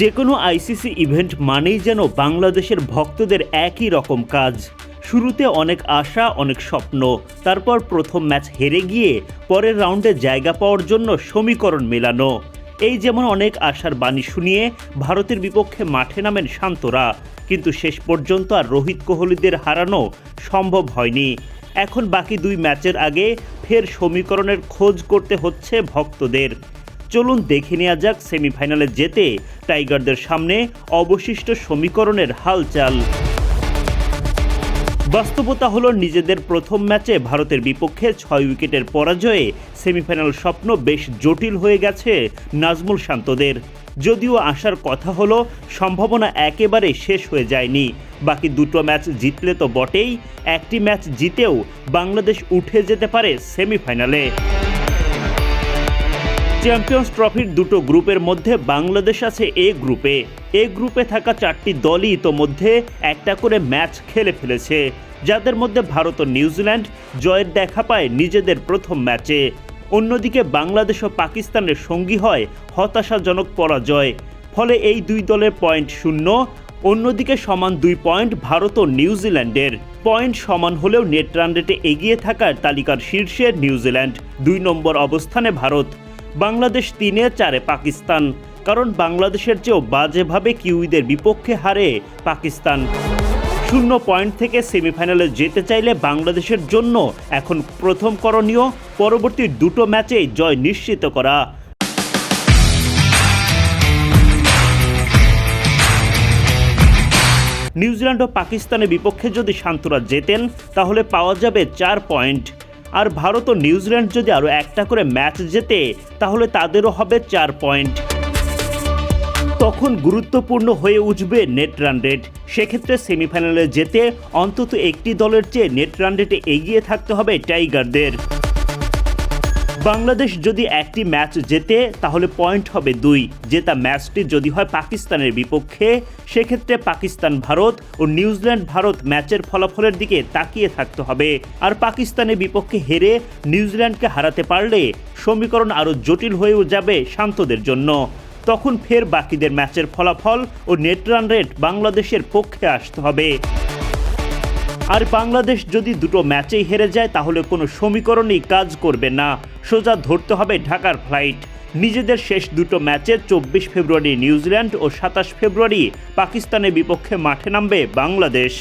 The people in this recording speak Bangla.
যে কোনো আইসিসি ইভেন্ট মানেই যেন বাংলাদেশের ভক্তদের একই রকম কাজ। শুরুতে অনেক আশা, অনেক স্বপ্ন, তারপর প্রথম ম্যাচ হেরে গিয়ে পরের রাউন্ডে জায়গা পাওয়ার জন্য সমীকরণ মেলানো। এই যেমন অনেক আশার বাণী শুনিয়ে ভারতের বিপক্ষে মাঠে নামেন শান্তরা, কিন্তু শেষ পর্যন্ত আর রোহিত কোহলিদের হারানো সম্ভব হয়নি। এখন বাকি দুই ম্যাচের আগে ফের সমীকরণের খোঁজ করতে হচ্ছে ভক্তদের। চলুন দেখে নেওয়া যাক সেমিফাইনালে যেতে টাইগারদের সামনে অবশিষ্ট সমীকরণের হালচাল। বাস্তবতা হলো নিজেদের প্রথম ম্যাচে ভারতের বিপক্ষে ছয় উইকেটের পরাজয়ে সেমিফাইনাল স্বপ্ন বেশ জটিল হয়ে গেছে নাজমুল শান্তদের। যদিও আসার কথা হলো, সম্ভাবনা একেবারে শেষ হয়ে যায়নি। বাকি দুটো ম্যাচ জিতলে তো বটেই, একটি ম্যাচ জিতেও বাংলাদেশ উঠে যেতে পারে সেমিফাইনালে। চ্যাম্পিয়ন্স ট্রফির দুটো গ্রুপের মধ্যে বাংলাদেশ আছে এ গ্রুপে। এ গ্রুপে থাকা চারটি দলই ইতোমধ্যে একটা করে ম্যাচ খেলে ফেলেছে, যাদের মধ্যে ভারত ও নিউজিল্যান্ড জয়ের দেখা পায় নিজেদের প্রথম ম্যাচে। অন্যদিকে বাংলাদেশ ও পাকিস্তানের সঙ্গী হয় হতাশাজনক পরাজয়, ফলে এই দুই দলের পয়েন্ট শূন্য, অন্যদিকে সমান দুই পয়েন্ট ভারত ও নিউজিল্যান্ডের। পয়েন্ট সমান হলেও নেট রান রেটে এগিয়ে থাকার তালিকার শীর্ষে নিউজিল্যান্ড। দুই নম্বর অবস্থানে ভারত। বাংলাদেশ তিনে চারে পাকিস্তান, কারণ বাংলাদেশের চেয়েও বাজেভাবে কিউইদের বিপক্ষে হারে পাকিস্তান। শূন্য পয়েন্ট থেকে সেমিফাইনালে যেতে চাইলে বাংলাদেশের জন্য এখন প্রথম করণীয় পরবর্তী দুটো ম্যাচেই জয় নিশ্চিত করা। নিউজিল্যান্ড ও পাকিস্তানের বিপক্ষে যদি শান্তরা জেতেন, তাহলে পাওয়া যাবে চার পয়েন্ট। আর ভারত ও নিউজিল্যান্ড যদি আরও একটা করে ম্যাচ জেতে, তাহলে তাদেরও হবে চার পয়েন্ট। তখন গুরুত্বপূর্ণ হয়ে উঠবে নেট রান রেট। সেক্ষেত্রে সেমিফাইনালে যেতে অন্তত একটি দলের চেয়ে নেট রান রেটে এগিয়ে থাকতে হবে টাইগারদের। বাংলাদেশ যদি একটি ম্যাচ জেতে, তাহলে পয়েন্ট হবে দুই। জেতা ম্যাচটি যদি হয় পাকিস্তানের বিপক্ষে, সেক্ষেত্রে পাকিস্তান ভারত ও নিউজিল্যান্ড ভারত ম্যাচের ফলাফলের দিকে তাকিয়ে থাকতে হবে। আর পাকিস্তানের বিপক্ষে হেরে নিউজিল্যান্ডকে হারাতে পারলে সমীকরণ আরও জটিল হয়েও যাবে শান্তদের জন্য। তখন ফের বাকিদের ম্যাচের ফলাফল ও নেট রান রেট বাংলাদেশের পক্ষে আসতে হবে। আর বাংলাদেশ যদি দুটো ম্যাচেই হেরে যায়, তাহলে কোনো সমীকরণই কাজ করবে না। সোজা ধরতে হবে ঢাকার ফ্লাইট। নিজেদের শেষ দুটো ম্যাচে চব্বিশ ফেব্রুয়ারি নিউজিল্যান্ড ও সাতাশ ফেব্রুয়ারি পাকিস্তানের বিপক্ষে মাঠে নামবে বাংলাদেশ।